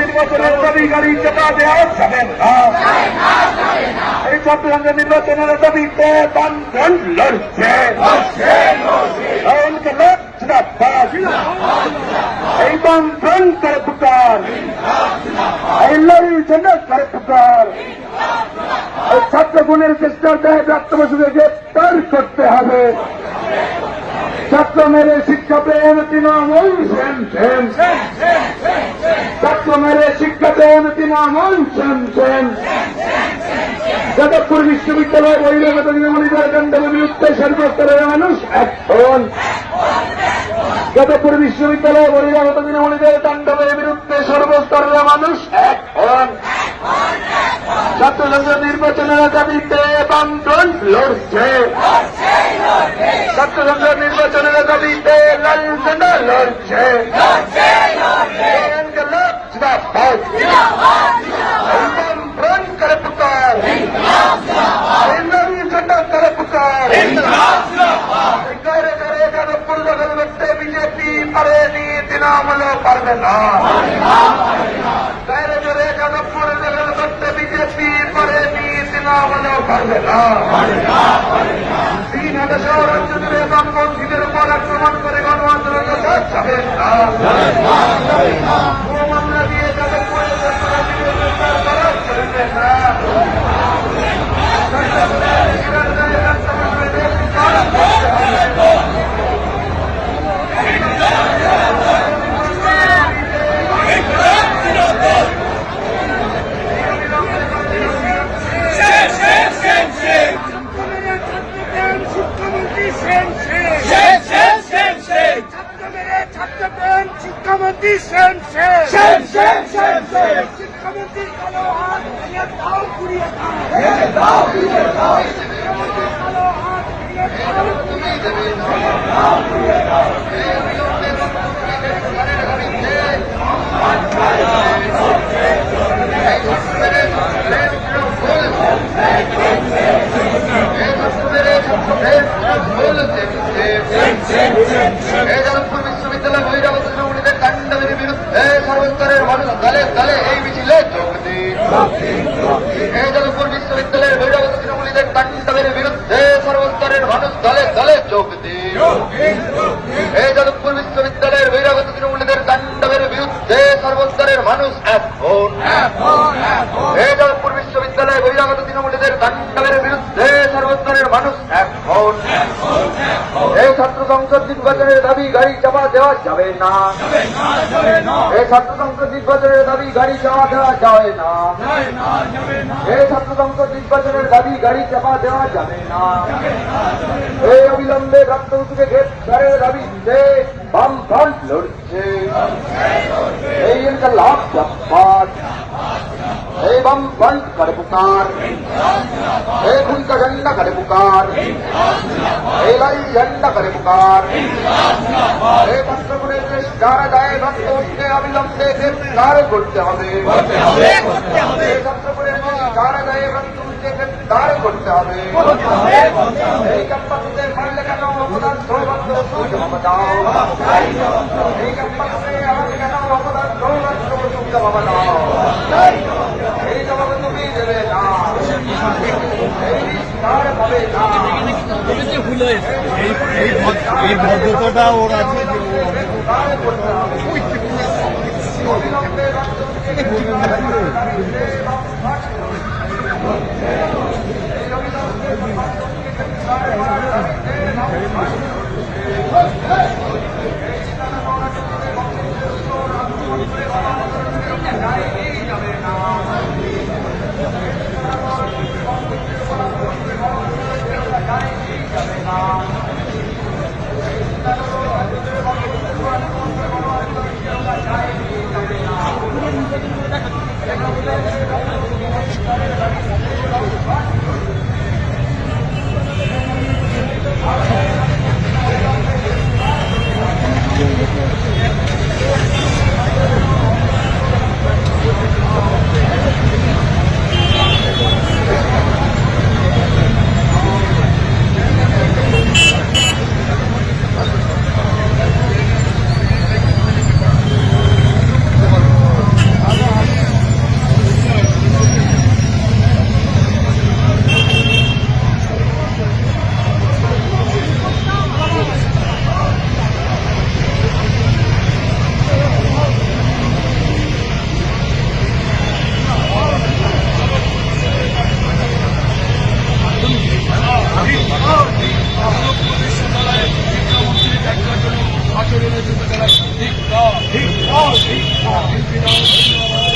নির্বাচনের দাবি গাড়ি চাপা দেওয়া যাবে না এই ছাত্রসংঘ নির্বাচনের দাবিতে বান্ধন লড়ছে। এই বান্ধন করে পুকার এই লড়ি এই ছাত্র গুণের চেষ্টাতে প্রাপ্তবসুকে গ্রেপ্তার করতে হবে। ছাত্র মেরে শিক্ষা প্রেম তৃণমূল। সেম সেম ছাত্র মেরে শিক্ষা প্রেম তৃণমূল। সেম সেম যাদবপুর বিশ্ববিদ্যালয় বহিরাগত তৃণমূলীদের দণ্ডের বিরুদ্ধে সর্বস্তরের মানুষ এখন যাদবপুর বিশ্ববিদ্যালয় বহিরাগত তৃণমূলীদের তাণ্ডবের বিরুদ্ধে সর্বস্তরের মানুষ এখন ছাত্রসংঘ নির্বাচনের দাবিতে বান্ধন লড়ছে। ছাত্রসংঘ নির্বাচনের দাবিতে লাল ঝান্ডা লড়ছে। ইনকলাব জিন্দাবাদ। বামফ্রন করে পুকার ঝান্ডা করে পুকার ঘরে ঘরে করতে বিজেপি পারেনি তৃণমূল পারবে না ঘরে ঘরে যাদবপুর দখল করতে বিজেপি পারেনি তৃণমূল পারবে না তিন হাজার রাজ্য জুড়ে বামপন্থীদের উপর আক্রমণ করে গণ আন্দোলন যাবে না ও মামলা দিয়ে যাদবপুরে করা চলবে না শিক্ষামন্ত্রী সেন। শিক্ষামন্ত্রী সেন শিক্ষামন্ত্রীর কালো হাত দাও ঘুরিয়ে দাও শিক্ষামন্ত্রীর কালো হাত ভেঙে দাও যাদবপুর বিশ্ববিদ্যালয় বহিরাগত তৃণমূলীদের কাণ্ডের বিরুদ্ধে সর্বস্তরের মানুষ দলে দলে এই মিছিলে যোগ দিন। এই যাদবপুর বিশ্ববিদ্যালয়ের বহিরাগত তৃণমূলীদের কাণ্ডের বিরুদ্ধে সর্বস্তরের মানুষ দলে দলে যোগ দিন। এই যাদবপুর বিশ্ববিদ্যালয়ের বহিরাগত তৃণমূলীদের কাণ্ডের বিরুদ্ধে সর্বস্তরের মানুষ এখন এই যাদবপুর বিশ্ববিদ্যালয় বহিরাগত তৃণমূলীদের কাণ্ডের বিরুদ্ধে সর্বস্তরের মানুষ এখন এই ছাত্র সংসদ নির্বাচনের দাবি, গাড়ি চাপা দেওয়া যাবে না। এই ছাত্র সংসদ নির্বাচনের দাবি, গাড়ি চাপা দেওয়া যাবে না। এই ছাত্র সংসদ নির্বাচনের দাবি, গাড়ি চাপা দেওয়া যাবে না। এই অবিলম্বে প্রাপ্তবুকে গ্রেপ্তারের দাবিতে বামফ্রন্ট লড়ছে। এই লাভ বামফ্রন্ট করে পুকার এই খুন का झंडा करे पुकार हे लाई झंडा करे पुकार हे ভক্তগুণের চেষ্টারা যায় ভক্ত উঠতে অবিলম্বে গ্রেপ্তার করতে হবে হে ভক্তগুণের চেষ্টারা যায় ভক্ত উঠতে গ্রেপ্তার করতে হবে এই ক্যাম্পাসে মারলে কেন অবদান সৌভক্ত জবাব দাও এই ক্যাম্পাসে আমাকে কেন অবদান সৌভক্ত জবাব দাও এই ভদ্রতাটা ওর আছে যে আমি বিশ্ববিদ্যালয়ে শিক্ষামন্ত্রী একবার জন্য আচরণের জন্য তারা ঠিক ঠিক ঠিক